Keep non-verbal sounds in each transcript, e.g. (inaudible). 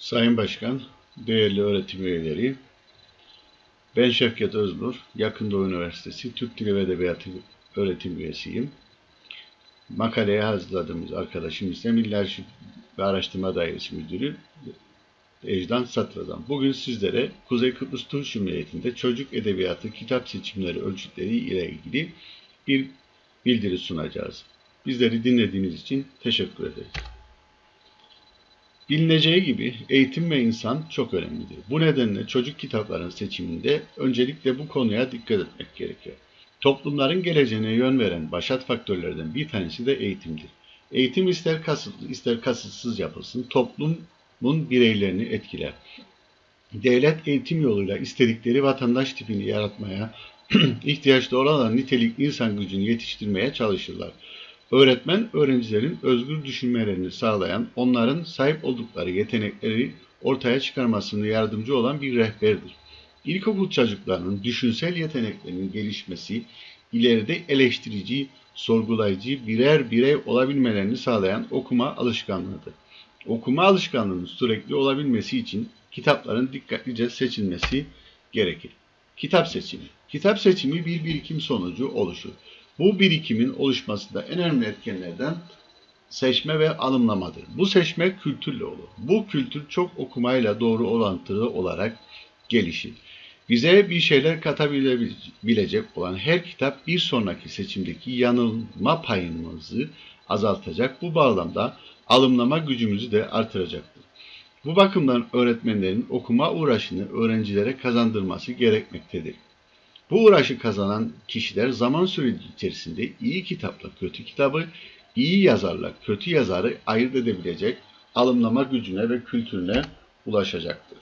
Sayın Başkan, değerli öğretim üyeleri, ben Şevket Öznur, Yakın Doğu Üniversitesi Türk Dili ve Edebiyatı öğretim üyesiyim. Makaleye hazırladığımız arkadaşım ise Milli Arşiv ve Araştırma Dairesi Müdürü Ejdan Satradan. Bugün sizlere Kuzey Kıbrıs Türk Cumhuriyeti'nde çocuk edebiyatı kitap seçimleri ölçütleri ile ilgili bir bildiri sunacağız. Bizleri dinlediğiniz için teşekkür ederiz. Bilineceği gibi eğitim ve insan çok önemlidir. Bu nedenle çocuk kitaplarının seçiminde öncelikle bu konuya dikkat etmek gerekiyor. Toplumların geleceğine yön veren başat faktörlerden bir tanesi de eğitimdir. Eğitim ister kasıtlı ister kasıtsız yapılsın toplumun bireylerini etkiler. Devlet eğitim yoluyla istedikleri vatandaş tipini yaratmaya, (clears throat) ihtiyaçları olan nitelik insan gücünü yetiştirmeye çalışırlar. Öğretmen, öğrencilerin özgür düşünmelerini sağlayan, onların sahip oldukları yetenekleri ortaya çıkarmasını yardımcı olan bir rehberdir. İlkokul çocuklarının düşünsel yeteneklerinin gelişmesi, ileride eleştirici, sorgulayıcı birer birey olabilmelerini sağlayan okuma alışkanlığıdır. Okuma alışkanlığının sürekli olabilmesi için kitapların dikkatlice seçilmesi gerekir. Kitap seçimi. Kitap seçimi bir birikim sonucu oluşur. Bu birikimin oluşmasında en önemli etkenlerden seçme ve alımlamadır. Bu seçme kültürle olur. Bu kültür çok okumayla doğru orantılı olarak gelişir. Bize bir şeyler katabilecek olan her kitap bir sonraki seçimdeki yanılma payımızı azaltacak. Bu bağlamda alımlama gücümüzü de artıracaktır. Bu bakımdan öğretmenlerin okuma uğraşını öğrencilere kazandırması gerekmektedir. Bu uğraşı kazanan kişiler zaman süreci içerisinde iyi kitapla kötü kitabı, iyi yazarla kötü yazarı ayırt edebilecek alımlama gücüne ve kültürüne ulaşacaktır.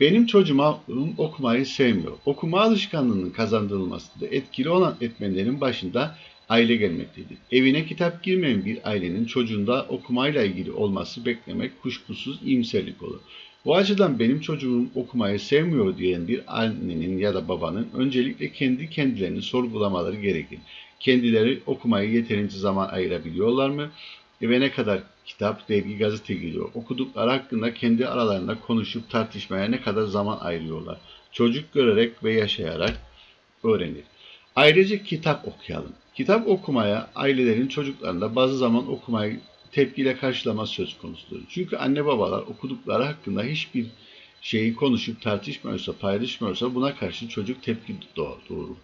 Benim çocuğum okumayı sevmiyor. Okuma alışkanlığının kazandırılmasında etkili olan etmenlerin başında aile gelmektedir. Evine kitap girmeyen bir ailenin çocuğunda okumayla ilgili olması beklemek kuşkusuz iyimserlik olur. Bu açıdan benim çocuğum okumayı sevmiyor diyen bir annenin ya da babanın öncelikle kendi kendilerini sorgulamaları gerekir. Kendileri okumaya yeterince zaman ayırabiliyorlar mı? Ve ne kadar kitap, dergi, gazete geliyor. Okudukları hakkında kendi aralarında konuşup tartışmaya ne kadar zaman ayırıyorlar. Çocuk görerek ve yaşayarak öğrenir. Ayrıca kitap okuyalım. Kitap okumaya ailelerin çocuklarında bazı zaman okumayı tepkiyle karşılama söz konusudur. Çünkü anne babalar okudukları hakkında hiçbir şeyi konuşup tartışmıyorsa, paylaşmıyorsa buna karşı çocuk tepki doğurur.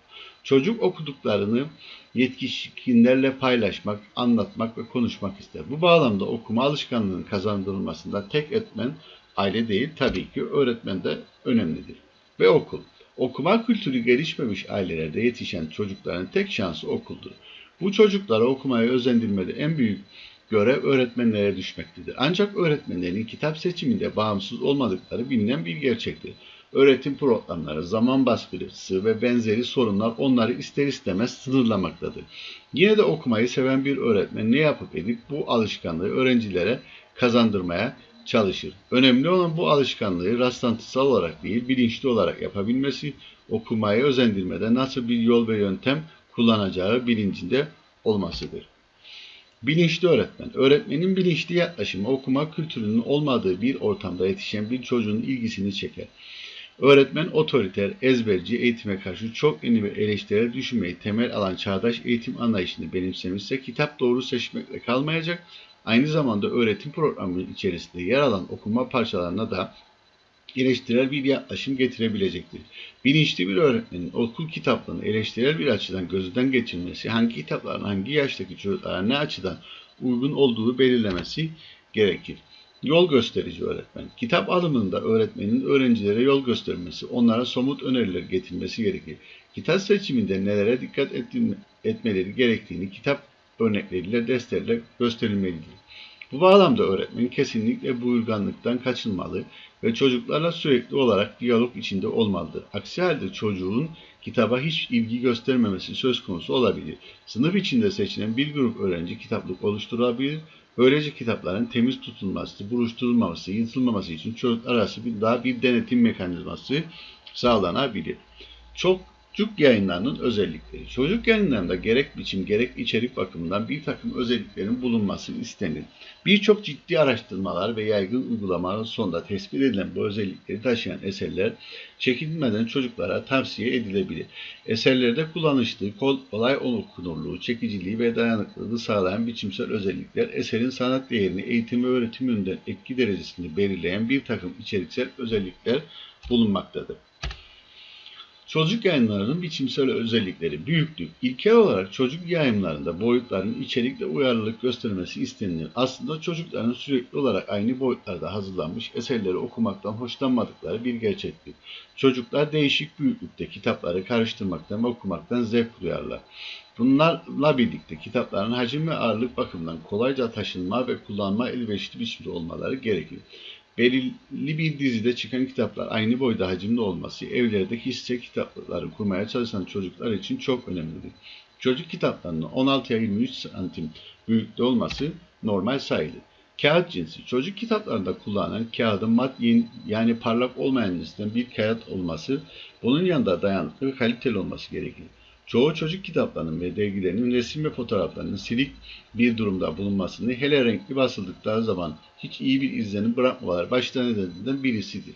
Çocuk okuduklarını yetişkinlerle paylaşmak, anlatmak ve konuşmak ister. Bu bağlamda okuma alışkanlığının kazandırılmasında tek etmen aile değil, tabii ki öğretmen de önemlidir. Ve okul. Okuma kültürü gelişmemiş ailelerde yetişen çocukların tek şansı okuldur. Bu çocuklara okumaya özendirmede en büyük görev öğretmenlere düşmektedir. Ancak öğretmenlerin kitap seçiminde bağımsız olmadıkları bilinen bir gerçektir. Öğretim programları, zaman baskısı ve benzeri sorunlar onları ister istemez sınırlamaktadır. Yine de okumayı seven bir öğretmen ne yapıp edip bu alışkanlığı öğrencilere kazandırmaya çalışır. Önemli olan bu alışkanlığı rastlantısal olarak değil, bilinçli olarak yapabilmesi, okumayı özendirmede nasıl bir yol ve yöntem kullanacağı bilincinde olmasıdır. Bilinçli öğretmen. Öğretmenin bilinçli yaklaşımı okuma kültürünün olmadığı bir ortamda yetişen bir çocuğun ilgisini çeker. Öğretmen otoriter, ezberci eğitime karşı çok yeni ve eleştirel düşünmeyi temel alan çağdaş eğitim anlayışını benimsemişse kitap doğru seçmekle kalmayacak, aynı zamanda öğretim programının içerisinde yer alan okuma parçalarına da eleştirel bir yaklaşım getirebilecektir. Bilinçli bir öğretmenin okul kitaplarını eleştirel bir açıdan gözden geçirmesi, hangi kitapların hangi yaştaki çocuklara ne açıdan uygun olduğu belirlemesi gerekir. Yol gösterici öğretmen. Kitap alımında öğretmenin öğrencilere yol göstermesi, onlara somut öneriler getirmesi gerekir. Kitap seçiminde nelere dikkat etmeleri gerektiğini kitap örnekleriyle destelerek gösterilmelidir. Bu bağlamda öğretmen kesinlikle bu uyganlıktan kaçınmalı ve çocuklarla sürekli olarak diyalog içinde olmalıdır. Aksi halde çocuğun kitaba hiç ilgi göstermemesi söz konusu olabilir. Sınıf içinde seçilen bir grup öğrenci kitaplık oluşturabilir. Böylece kitapların temiz tutulması, buruşturulmaması, yırtılmaması için çocuklar arası bir daha bir denetim mekanizması sağlanabilir. Çok Çocuk yayınlarının özellikleri. Çocuk yayınlarında gerek biçim gerek içerik bakımından bir takım özelliklerin bulunması istenir. Birçok ciddi araştırmalar ve yaygın uygulamaların sonunda tespit edilen bu özellikleri taşıyan eserler çekinmeden çocuklara tavsiye edilebilir. Eserlerde kullanışlı, kolay okunurluğu, çekiciliği ve dayanıklılığı sağlayan biçimsel özellikler eserin sanat değerini eğitim ve öğretim yönünden etki derecesini belirleyen bir takım içeriksel özellikler bulunmaktadır. Çocuk yayınlarının biçimsel özellikleri, büyüklük, ilkel olarak çocuk yayınlarında boyutların içerikle uyarlılık göstermesi istenilir. Aslında çocukların sürekli olarak aynı boyutlarda hazırlanmış eserleri okumaktan hoşlanmadıkları bir gerçektir. Çocuklar değişik büyüklükte kitapları karıştırmaktan ve okumaktan zevk duyarlar. Bunlarla birlikte kitapların hacim ve ağırlık bakımından kolayca taşınma ve kullanma elverişli biçimde olmaları gerekir belirli bir dizide çıkan kitaplar aynı boyda hacimli olması evlerdeki hisse kitapları kurmaya çalışan çocuklar için çok önemlidir. Çocuk kitaplarının 16 23 santim büyüklükte olması normal sayılır. Kağıt cinsi. Çocuk kitaplarında kullanılan kağıdın mat yani parlak olmayan cinsinden bir kağıt olması, bunun yanında dayanıklı ve kaliteli olması gerekir. Çoğu çocuk kitaplarının ve dergilerinin resim ve fotoğraflarının silik bir durumda bulunmasını hele renkli basıldıkları zaman hiç iyi bir izlenim bırakmamalar başta nedeninden birisidir.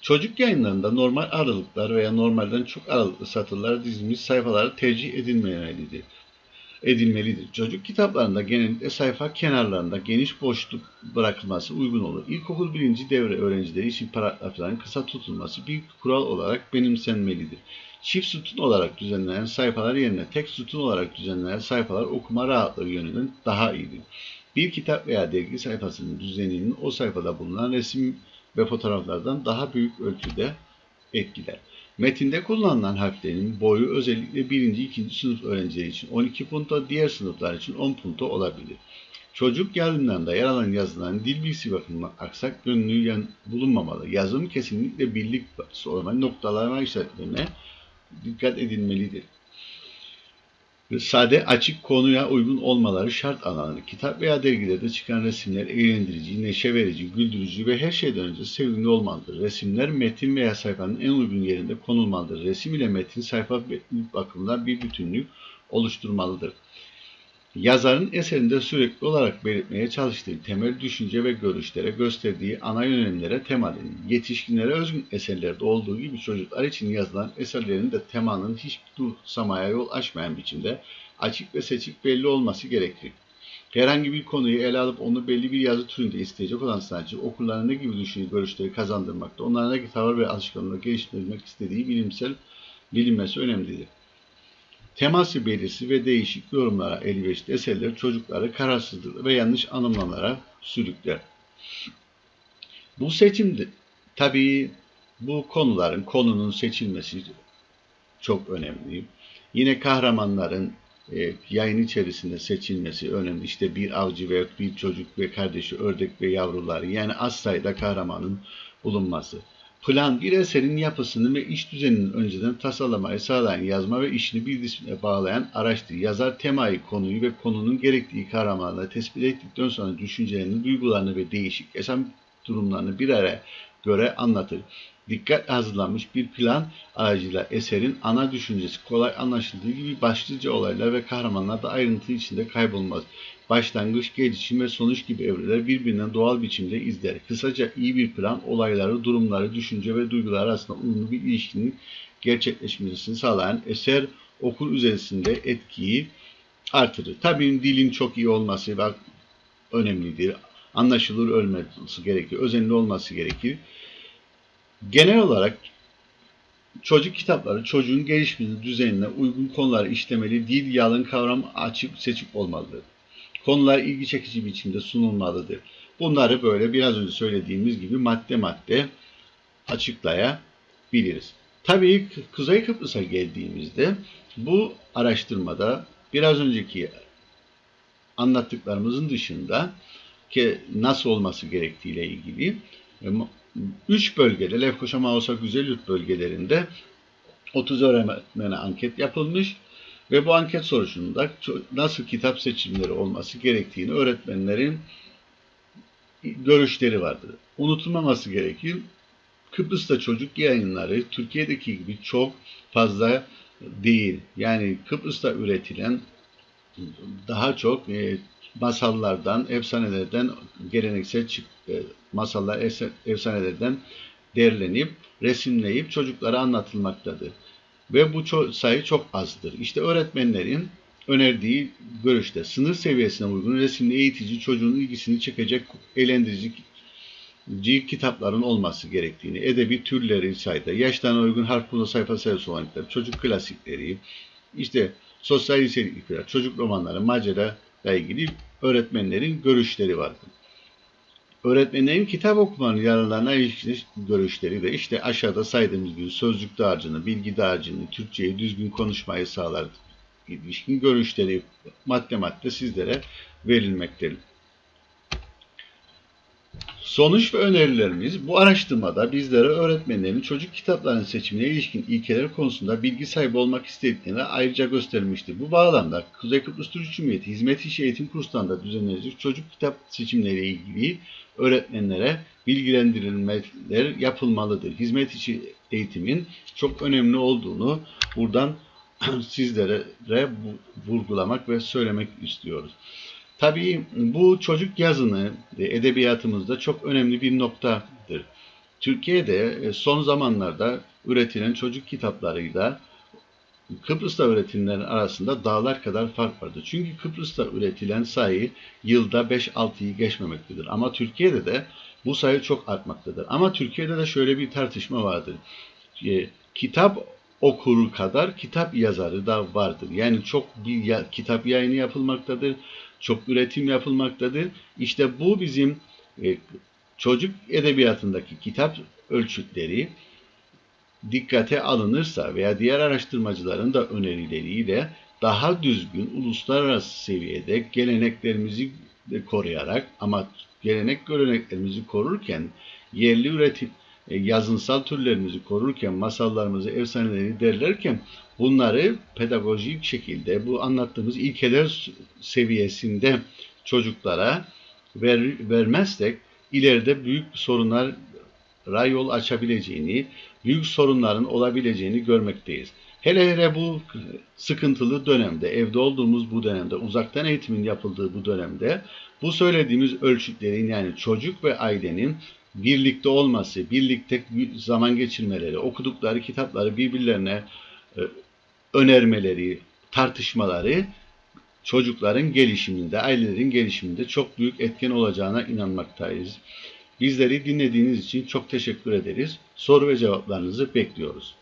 Çocuk yayınlarında normal aralıklar veya normalden çok aralıklı satırlar dizilmiş sayfalar tercih edilmemelidir edilmelidir. Çocuk kitaplarında genellikle sayfa kenarlarında geniş boşluk bırakılması uygun olur. İlkokul birinci devre öğrencileri için paragrafların kısa tutulması bir kural olarak benimsenmelidir. Çift sütun olarak düzenlenen sayfalar yerine tek sütun olarak düzenlenen sayfalar okuma rahatlığı yönünden daha iyidir. Bir kitap veya dergi sayfasının düzeninin o sayfada bulunan resim ve fotoğraflardan daha büyük ölçüde etkiler. Metinde kullanılan harflerin boyu özellikle 1. 2. sınıf öğrencileri için 12 punto, diğer sınıflar için 10 punto olabilir. Çocuk yardımlarında yer alan yazıların dil bilgisi bakımından aksak yönlü bulunmamalı. Yazım kesinlikle birlik olmalı noktalama işaretlerine dikkat edilmelidir sade açık konuya uygun olmaları şart alanı. Kitap veya dergilerde çıkan resimler eğlendirici, neşe verici, güldürücü ve her şeyden önce sevimli olmalıdır. Resimler metin veya sayfanın en uygun yerinde konulmalıdır. Resim ile metin sayfa bakımından bir bütünlük oluşturmalıdır. Yazarın eserinde sürekli olarak belirtmeye çalıştığı temel düşünce ve görüşlere gösterdiği ana yönelimlere tema denir. Yetişkinlere özgün eserlerde olduğu gibi çocuklar için yazılan eserlerin de temanın hiç dursamaya yol açmayan biçimde açık ve seçik belli olması gerekir. Herhangi bir konuyu ele alıp onu belli bir yazı türünde isteyecek olan sanatçı okurlarına ne gibi düşünce görüşleri kazandırmakta, onlara ne gibi tavır ve alışkanlığı geliştirmek istediği bilimsel bilinmesi önemlidir. Teması belirsi ve değişik yorumlara elverişli eserler çocukları kararsızlık ve yanlış anımlamalara sürükler. Bu seçimde tabii bu konuların konunun seçilmesi çok önemli. Yine kahramanların e, yayın içerisinde seçilmesi önemli. İşte bir avcı ve bir çocuk ve kardeşi ördek ve yavruları yani az sayıda kahramanın bulunması. Plan bir eserin yapısını ve iş düzeninin önceden tasarlamayı sağlayan yazma ve işini bir disipline bağlayan araçtır. Yazar temayı, konuyu ve konunun gerektiği kahramanla tespit ettikten sonra düşüncelerini, duygularını ve değişik yaşam durumlarını bir araya göre anlatır. Dikkat hazırlanmış bir plan aracıyla eserin ana düşüncesi kolay anlaşıldığı gibi başlıca olaylar ve kahramanlar da ayrıntı içinde kaybolmaz. Başlangıç, gelişim ve sonuç gibi evreler birbirinden doğal biçimde izler. Kısaca iyi bir plan olayları, durumları, düşünce ve duygular arasında uyumlu bir ilişkinin gerçekleşmesini sağlayan eser okur üzerinde etkiyi artırır. Tabii dilin çok iyi olması önemlidir. Anlaşılır olması gerekir. Özenli olması gerekir. Genel olarak çocuk kitapları çocuğun gelişmesi düzenine uygun konuları işlemeli, dil, yalın kavram açık seçik olmalıdır. Konular ilgi çekici biçimde sunulmalıdır. Bunları böyle biraz önce söylediğimiz gibi madde madde açıklayabiliriz. Tabii Kuzey Kıbrıs'a geldiğimizde bu araştırmada biraz önceki anlattıklarımızın dışında ki nasıl olması gerektiğiyle ilgili e, üç bölgede Lefkoşa, Mausa, Güzelyurt bölgelerinde 30 öğretmene anket yapılmış ve bu anket sonucunda nasıl kitap seçimleri olması gerektiğini öğretmenlerin görüşleri vardır. Unutulmaması gerekir. Kıbrıs'ta çocuk yayınları Türkiye'deki gibi çok fazla değil. Yani Kıbrıs'ta üretilen daha çok e, masallardan, efsanelerden, geleneksel e, masallar, efsanelerden derlenip, resimleyip çocuklara anlatılmaktadır. Ve bu ço sayı çok azdır. İşte öğretmenlerin önerdiği görüşte sınır seviyesine uygun resimli eğitici çocuğun ilgisini çekecek eğlendirici kitapların olması gerektiğini, edebi türleri sayıda, yaşlarına uygun harf bulu sayfa sayısı olan çocuk klasikleri, işte sosyal içerikler, çocuk romanları, macera ilgili öğretmenlerin görüşleri vardır. Öğretmenlerin kitap okumanın yararlarına ilişkin görüşleri de işte aşağıda saydığımız gibi sözlük dağarcığını, bilgi dağarcığını, Türkçeyi düzgün konuşmayı sağlar ilişkin görüşleri madde madde sizlere verilmektedir. Sonuç ve önerilerimiz bu araştırmada bizlere öğretmenlerin çocuk kitaplarının seçimine ilişkin ilkeler konusunda bilgi sahibi olmak istediklerini ayrıca göstermiştir. Bu bağlamda Kuzey Kıbrıs Türk Cumhuriyeti Hizmet İşi Eğitim Kurslarında düzenlenecek çocuk kitap seçimleriyle ilgili öğretmenlere bilgilendirilmeler yapılmalıdır. Hizmet içi eğitimin çok önemli olduğunu buradan (clears throat) sizlere vurgulamak ve söylemek istiyoruz. Tabii bu çocuk yazını edebiyatımızda çok önemli bir noktadır. Türkiye'de e, son zamanlarda üretilen çocuk kitaplarıyla Kıbrıs'ta üretilenlerin arasında dağlar kadar fark vardır. Çünkü Kıbrıs'ta üretilen sayı yılda 5-6'yı geçmemektedir. Ama Türkiye'de de bu sayı çok artmaktadır. Ama Türkiye'de de şöyle bir tartışma vardır. E, kitap okuru kadar kitap yazarı da vardır. Yani çok bir ya, kitap yayını yapılmaktadır çok üretim yapılmaktadır. İşte bu bizim e, çocuk edebiyatındaki kitap ölçütleri dikkate alınırsa veya diğer araştırmacıların da önerileriyle daha düzgün uluslararası seviyede geleneklerimizi koruyarak ama gelenek göreneklerimizi korurken yerli üretim yazınsal türlerimizi korurken, masallarımızı, efsaneleri derlerken bunları pedagojik şekilde bu anlattığımız ilkeler seviyesinde çocuklara ver, vermezsek ileride büyük sorunlar yol açabileceğini, büyük sorunların olabileceğini görmekteyiz. Hele hele bu sıkıntılı dönemde, evde olduğumuz bu dönemde, uzaktan eğitimin yapıldığı bu dönemde bu söylediğimiz ölçütlerin yani çocuk ve ailenin birlikte olması, birlikte zaman geçirmeleri, okudukları kitapları birbirlerine e, önermeleri, tartışmaları çocukların gelişiminde, ailelerin gelişiminde çok büyük etken olacağına inanmaktayız. Bizleri dinlediğiniz için çok teşekkür ederiz. Soru ve cevaplarınızı bekliyoruz.